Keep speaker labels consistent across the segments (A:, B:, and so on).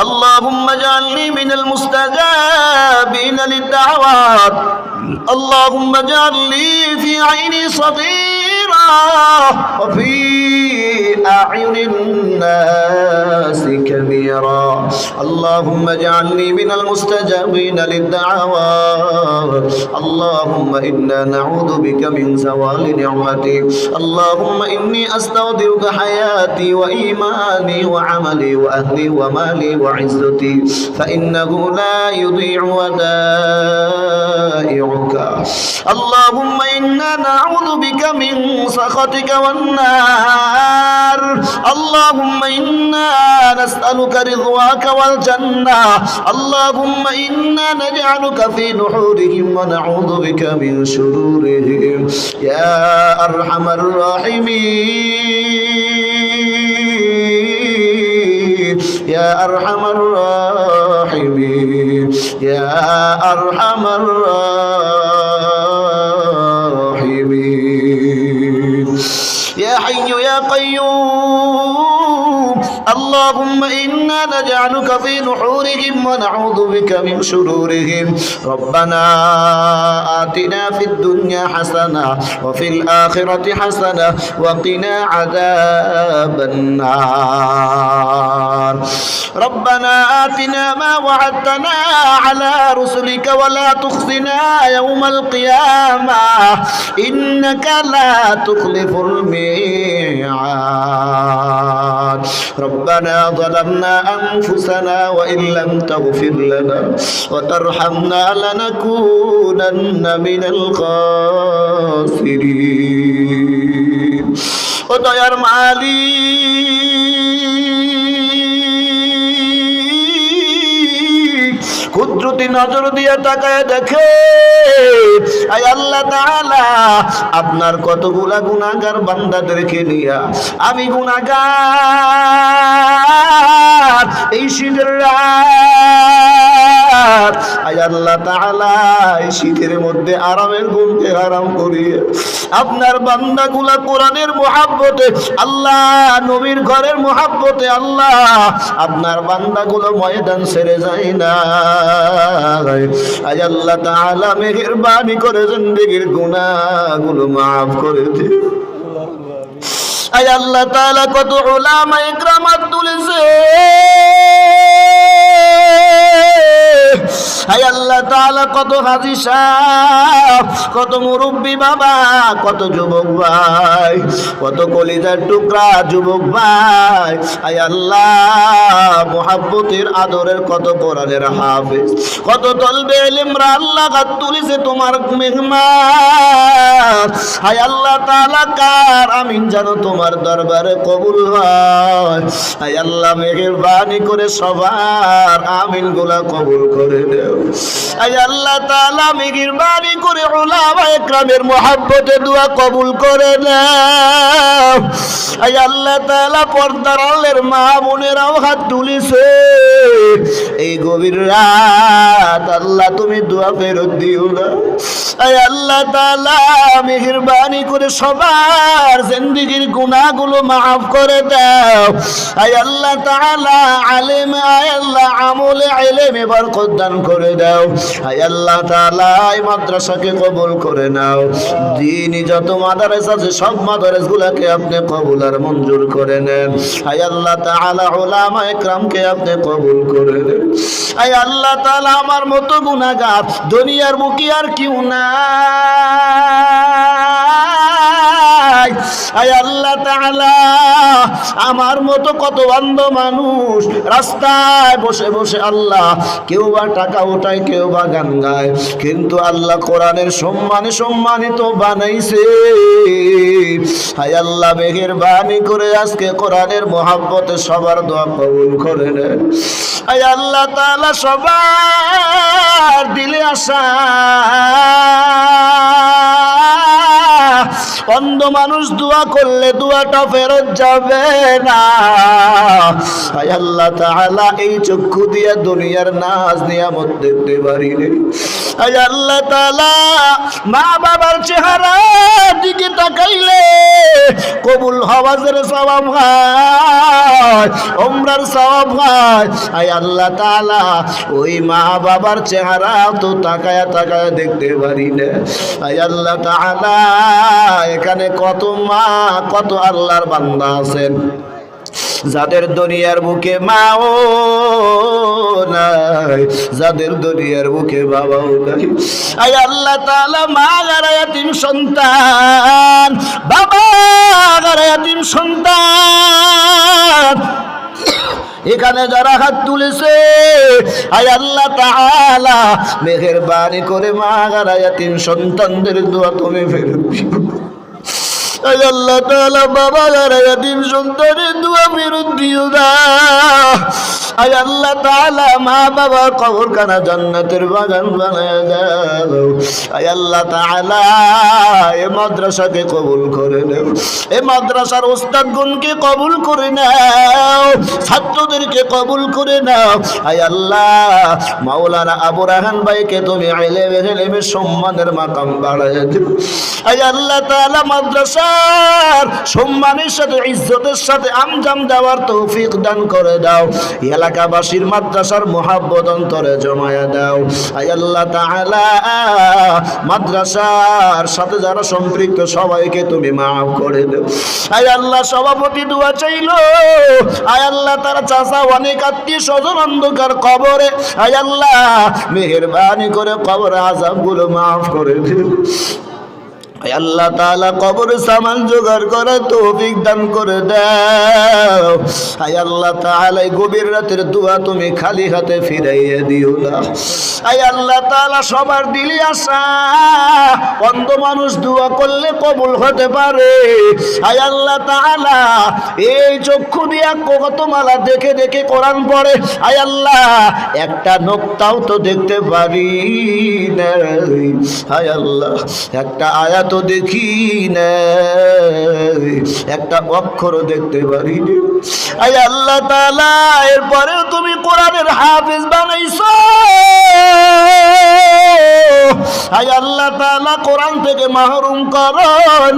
A: اللهم اجعلني من المستجابين للدعوات. اللهم اجعل لي في عيني صغيرة وفي أعين الناس كبيرا. اللهم اجعلني من المستجابين للدعوات اللهم إنا نعوذ بك من زوال نعمتك اللهم إني أستودعك حياتي وإيماني وعملي وأهلي ومالي وعزتي. فإنه لا يضيع ودائعك. اللهم إنا نعوذ بك من سخطك والنار اللهم إنا نسألك رضواك والجنة. اللهم إنا نجعلك في نحورهم ونعوذ بك من شرورهم. يا أرحم الراحمين. يا أرحم الراحمين. يا أرحم الراحمين. يا حي يا قيوم اللهم إنا نجعلك في نحورهم ونعوذ بك من شرورهم. ربنا آتنا في الدنيا حسنة وفي الآخرة حسنة وقنا عذاب النار. ربنا آتنا ما وعدتنا على رسلك ولا تخزنا يوم القيامة. إنك لا تخلف الميعاد ربنا ظلمنا أنفسنا وإن لم تغفر لنا وترحمنا لنكونن من الخاسرين ودير معالي قدرتي نظر دي تكا দেখে আপনার কতগুলা গুনাহগার বান্দাদেরকে নিয়া আমি গুনাহগার এই শীতের আল্লাহ কোরআনের মোহাব্বতে, আল্লাহ নবীর ঘরের মোহাব্বতে, আল্লাহ আপনার বান্দাগুলো ময়দান ছেড়ে যায় না আল্লাহ তাআলা, মেহেরবানি জিন্দেগির গুনাহগুলো মাফ করে আয় আল্লাহ কত তুলেছে। কত কত মুরব্বী বাবা, কত যুবক ভাই, কত টুকরা যুবক ভাই আয় আল্লাহ, মোহাব্বতের আদরের কত কোরআনের হাফেজ, কত তলবে ইলমরা আল্লাহ গাত তুলিছে তোমার মেহমান, হায় আল্লাহ কার আমিন জানো তোমার দরবারে কবুল হয়, হায় আল্লাহ, মেহেরবানি করে সবার আমিনগুলা কবুল করে হায় আল্লাহ তাআলা মেহেরবানি করে দোয়া কবুল করে আল্লাহ মা এই গভীর আল্লাহ তুমি ফেরত দিও না। আল্লাহ মেহেরবানি করে সবার জিন্দেগির গুনাহগুলো মাফ করে দাও। আল্লাহ তাআলা আলেম আয় আল্লাহ আমলে ইলমে বরকত দান করে দাও। আয় আল্লাহ তাআলা, এই মাদ্রাসাকে কবুল করে নাও। দিনই যত মাদারেস আছে, সব মাদারেসগুলোকে আপনি কবুল আর মঞ্জুর করে নেন। আয় আল্লাহ তাআলা উলামা ইকরামকে আপনি কবুল করে নেন। আয় আল্লাহ তাআলা, আমার মতো গুনাহগার দুনিয়ার বুকি আর কেউ আমার মতো কত অন্ধ মানুষ রাস্তায় বসে বসে আল্লাহ কেউ বা টাকা উঠায় কেউ বা গান গায়। কিন্তু আল্লাহ কোরআনের সম্মানে সম্মানিত বানাইছে। হায় আল্লাহ বেগের বাণী করে আজকে কোরআনের মহাব্বতে সবার দোয়া কবুল করে নেন হায় আল্লাহ তাআলা, সবার দিলে আসা অন্ধ মানুষ দোয়া করলে দোয়াটা ফেরত যাবে না। আল্লাহ তাআলা, এই চক্ষু দিয়ে দুনিয়ার নাজ নিয়ামত দেখতে পারি আয় আল্লাহ তাআলা, মা বাবার চেহারা দিকে তাকাইলে কবুল হওয়াজের সওয়াব হয় ওমরার সওয়াব হয়। আয় আল্লাহ তাআলা, ওই মা বাবার চেহারা তো তাকায়া তাকায়া দেখতে পারি না আয় আল্লাহ তাআলা, এখানে কত মা, কত আল্লাহর বান্দা আছেন। যাদের দুনিয়ার বুকে মাও নাই, যাদের দুনিয়ার বুকে বাবাও নাই। আয় আল্লাহ তাআলা মা গারায়াতিম সন্তান, বাবা গারায়াতিম সন্তান, এখানে যারা হাত তুলেছে, আয় আল্লাহ তাআলা মেহেরবানি করে মা গারায়াতিম সন্তানদের দোয়া তুমি ফেরত আল্লাহ তাআলা বাবা যারা ইয়াতিম সন্তানের দোয়া ফেরত দিও না। ছাত্রদেরকে কবুল করে নাও। আয় আল্লাহ, মাওলানা আবু রাহান ভাইকে তুমি হেলেমে সম্মানের মাকাম বাড়ায় দিও। আয় আল্লাহ তাআলা, মাদ্রাসার সম্মানের সাথে, ইজ্জতের সাথে আমজাম দেওয়ার তৌফিক দান করে দাও। এলাকাবাসীর মাদ্রাসার মোহাব্বত অন্তরে জমায়া দাও। আল্লাহ তাআলা, মাদ্রাসার সাথে যারা সম্পৃক্ত সবাইকে তুমি মাফ করে দাও। আয় আল্লাহ, সভাপতি দোয়া চাইলো। আয় আল্লাহ, তারা চাচা অনেক আত্মীয় স্বজন অন্ধকার কবরে। আয় আল্লাহ, মেহেরবানি করে কবর আজাবগুলো মাফ করে দিও আল্লাহ তাআলা কবরে সামান জোগাড় করে তৌফিক দান করে দাও। আয় আল্লাহ তাআলা গভীর রাতের দোয়া তুমি খালি হাতে ফিরাইয়া দিও না। আয় আল্লাহ তাআলা সবার দিলি আশা অন্ধ মানুষ দোয়া করলে কবুল হতে পারে। আয় আল্লাহ তাআলা এই চক্ষু দিয়া কত মালা দেখে দেখে কোরআন পড়ে। আয় আল্লাহ একটা নোক্তাও তো দেখতে পারি না হায় আল্লাহ একটা আয়াত দেখি না একটা অক্ষরও দেখতে পারি আয় আল্লাহ তাআলা, এরপরেও তুমি কোরআনের হাফেজ বানাইছো। আয় আল্লাহ তাআলা, কোরআন থেকে মাহরুম করো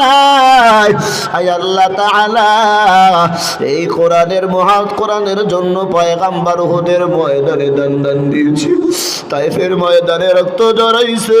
A: নাই। আয় আল্লাহ তাআলা, এই কোরআনের মহাত কোরআনের জন্য পয়গাম্বার হুদের ময়দানে দান দান দিয়েছে। তাইফের ময়দানে রক্ত জড়াইছে।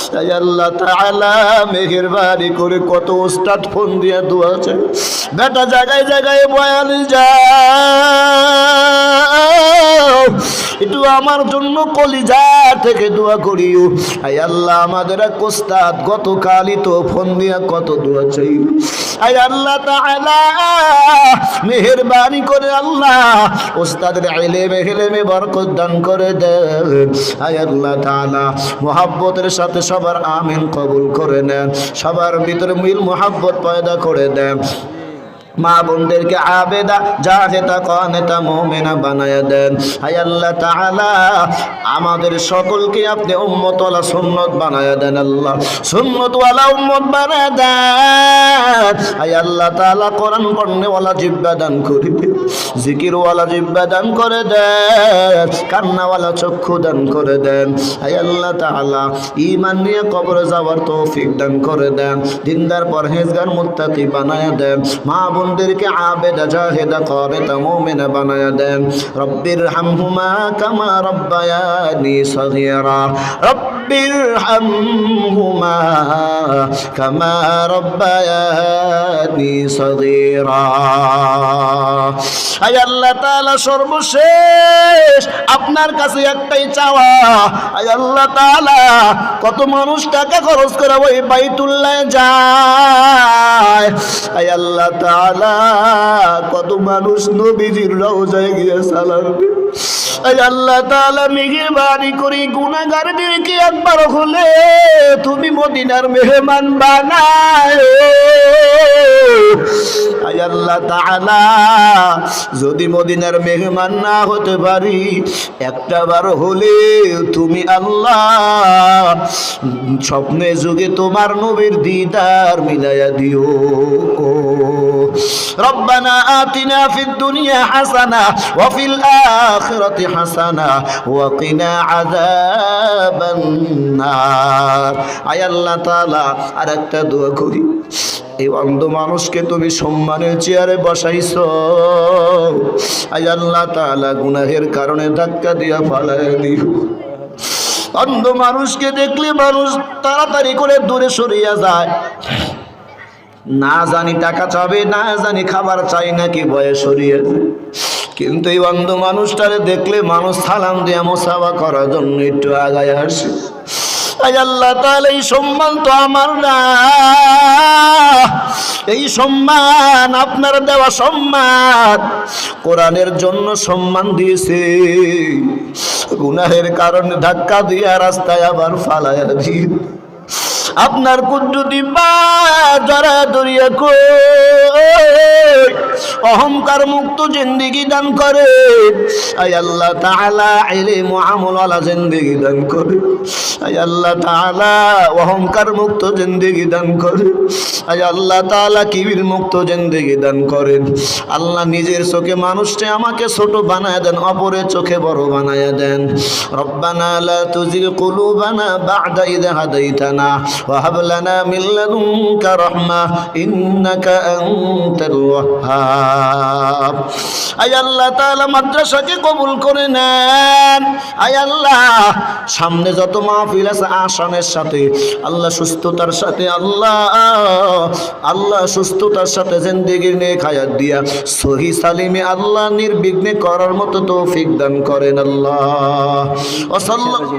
A: তাই আল্লাহ তাআলা মেহেরবানি করে কত ওস্তাদ ফোন দিয়া দোয়াছে বেটা জায়গায় জায়গায় বয়ান যাও, একটু আমার জন্য কলিজা থেকে দোয়া করিও। আই আল্লাহ আমাদের কোস্তাদ গতকালই তো ফোন দিয়া কত দোয়া চাই। আই আল্লাহ তাআলা মেহেরবানি করে আল্লাহ ওস্তাদের ইলমে ইলমে বরকত দান করে দেন। আয় আল্লাহ তাআলা মোহাব্বতের সাথে সবার আমিন কবুল করে নেন। সবার ভিতরে মিল মোহাব্বত পয়দা করে দেন। মা বোনদেরকে আবেদা জাহেতা কনেতা মোমেনা বানায়া দেন। হাই আল্লাহ আমাদের সকলকে আপনি উম্মতওয়ালা সুন্নত বানায় দেন আল্লাহ। সুন্নতওয়ালা উম্মত বানায়া দেন। হাই আল্লাহ তাআলা, কোরআন পড়নেওয়ালা জিব্বা দান করে দেন জিকিরওয়ালা জিব্বা দান করে দেন কান্নাওয়ালা চক্ষু দান করে দেন। হাই আল্লাহ তাআলা, ঈমান নিয়ে কবরে যাওয়ার তৌফিক দান করে দেন। দিনদার পরহেজগার মুত্তাকি বানায়া দেন। মা বোনদেরকে আবেদা জাহেদা করেতা মুমিনা বানায়া দেন। রব্বির হামহুমা কামা রব্বায়ানি সগীরা। রব্বি রব্বির হামহুমা কামা রব্বায়ানি সগীরা। আয় আল্লাহ তাআলা সর্বশেষ আপনার কাছে একটাই চাওয়া। আয় আল্লাহ তাআলা, কত মানুষ টাকা খরচ করে ওই বাইতুল্লাহ যায়। আয় আল্লাহ তাআলা কত মানুষ নবীজির রওজায় গিয়ে সালাম আল্লাহ তাআলা মেহেরবানি করে গুনাহগারদেরকে একবার হলে তুমি মদিনার মেহমান বানায় আয় আল্লাহ তাআলা যদি মদিনার মেহমান না হতে পারি একটা বার হলে তুমি আল্লাহ স্বপ্নে যুগে তোমার নবীর দিদার মিলাইয়া দিও ربنا آتنا في الدنيا حسنة وفي الآخرة হাসানা, ওয়াকিনা আযাবান্নার। আয় আল্লাহ তাআলা, আরেকটা দোয়া করি। এই অন্ধ মানুষকে তুমি সম্মানের চেয়ারে বসাইছ। আয় আল্লাহ তালা গুনাহের কারণে ধাক্কা দিয়া ফালায় দিও। অন্ধ মানুষকে দেখলে মানুষ তাড়াতাড়ি করে দূরে সরিয়া যায়। না জানি টাকা চাবে, না জানি খাবার চাই, নাকি বয়স সরিয়ে যায় কিন্তু এই অন্ধ মানুষটারে দেখলে মানুষ সালাম দিয়ে মোসাফা করার জন্য একটু আগায় আসে। আল্লাহ, তাহলে এই সম্মান তো আমার না। এই সম্মান, আপনার দেওয়া সম্মান, কোরআনের জন্য সম্মান দিয়েছে। গুনাহের কারণে ধাক্কা দিয়া রাস্তায় আবার ফালায় দিয়ে আপনার কুদ্রুতি পা দরিয়া কই অহংকার মুক্ত জিন্দিগি দান করে। আয় আল্লাহ তাআলা ইলম আমল ওয়ালা জিন্দিগি দান করে। আয় আল্লাহ তাআলা অহংকার মুক্ত জিন্দিগি দান করে। আয় আল্লাহ তাআলা কিবির মুক্ত জিন্দিগি দান করেন আল্লাহ নিজের চোখে মানুষকে আমাকে ছোট বানায় দেন, অপরের চোখে বড় বানায় দেন। রব্বানা লা তুজিগ কুলুবানা বা'দা ইদ হাদাইতানা। وهب لنا من لدنك رحمة إنك أنت الوهاب আয় আল্লাহ তাআলা মাদ্রাসাকে কবুল করে নেন আয় আল্লাহ সামনে যত মাহফিল আছে আসানের সাথে আল্লাহ সুস্থতার সাথে আল্লাহ আল্লাহ সুস্থতার সাথে জিন্দেগির নে খায়াত দিয়া সহি সালিমে আল্লাহ নির্বিঘ্নে করার মতো তৌফিক দান করেন আল্লাহ ও সাল্লাল্লাহু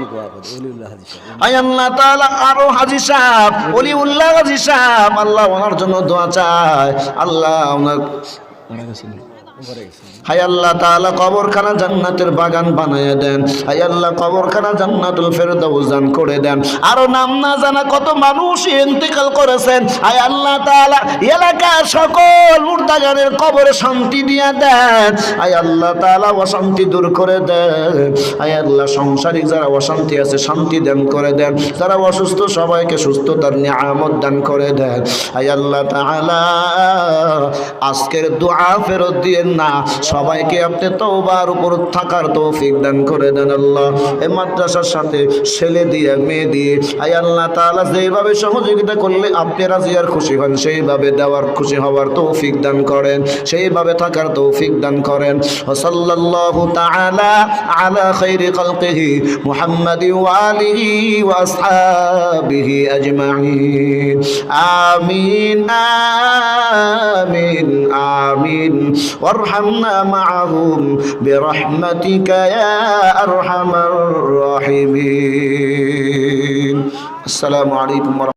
A: আয় আল্লাহ তাআলা আরো হাজি সাহেব অলিউল্লাহ গাজী সাহেব আল্লাহ ওনার জন্য দোয়া চায়। আল্লাহ ওনার আল্লাহ কবরখানা জান্নাতের বাগান দেন। আল্লাহ কবরখানা করে দেন। আরও নাম না জানা কত মানুষ ইন্তেকাল করেছেন। আল্লাহ এলাকার সকল শান্তি দিয়া দেন। আল্লাহ অশান্তি দূর করে দেন। হাই আল্লাহ যারা অশান্তি আছে, শান্তি দান করে দেন। যারা অসুস্থ, সবাইকে সুস্থতার নিয়ামত দান করে দেন। হাই আল্লাহ তাআলা আজকের দোয়া ফেরত দিয়েন না। সবাইকে আপনি তোবার উপর থাকার তৌফিক দান করে দেন আল্লাহ। এই মাদ্রাসার সাথে ছেলে দিয়ে, মেয়ে দিয়ে, আই আল্লাহ তালা যেভাবে সহযোগিতা করলে আপনি রাজি আর খুশি হন, সেইভাবে দেওয়ার খুশি হওয়ার তৌফিক দান করেন, সেইভাবে থাকার তৌফিক দান করেন। আমিন আমিন আলা খৈরি কলকেহি মুহাম্মদি ওয়ালিহি ওয়াসহাবিহি আজমাইন। আমিন আমিন আমিন। ওয়ারহামনা معهم برحمتك يا أرحم الراحمين. السلام عليكم ورحمة